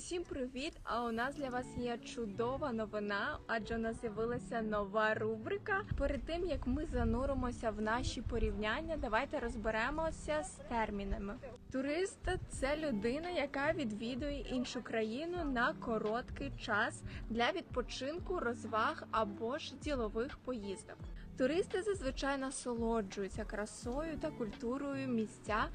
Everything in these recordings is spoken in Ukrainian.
Усім привіт! А у нас для вас є чудова новина, адже у нас з'явилася нова рубрика. Перед тим як ми зануримося в наші порівняння, давайте розберемося з термінами. Турист це людина, яка відвідує іншу країну на короткий час для відпочинку, розваг або ж ділових поїздок. Туристи зазвичай насолоджуються красою та культурою місця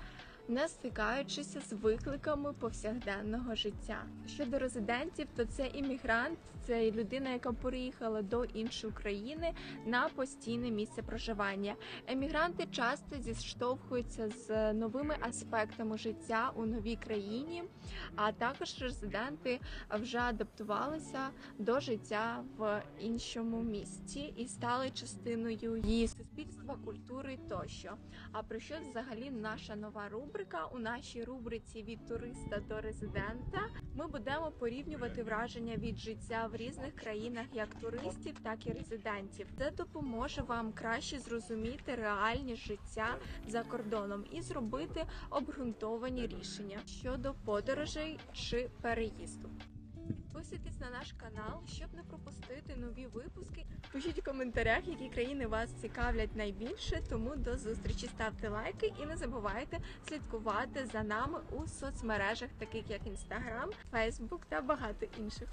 не стикаючися з викликами повсякденного життя. Щодо резидентів, то це іммігрант, це людина, яка переїхала до іншої країни на постійне місце проживання. Емігранти часто зіштовхуються з новими аспектами життя у новій країні, а також резиденти вже адаптувалися до життя в іншому місті і стали частиною її суспільства, культури тощо. А про що взагалі наша нова рубрика? У нашій рубриці від туриста до резидента ми будемо порівнювати враження від життя в різних країнах, як туристів, так і резидентів. Це допоможе вам краще зрозуміти реальність життя за кордоном і зробити обґрунтовані рішення щодо подорожей чи переїзду. Підписуйтесь на наш канал, щоб не пропустити нові випуски. Пишіть в коментарях, які країни вас цікавлять найбільше. Тому до зустрічі ставте лайки і не забувайте слідкувати за нами у соцмережах, таких як Instagram, Facebook та багато інших.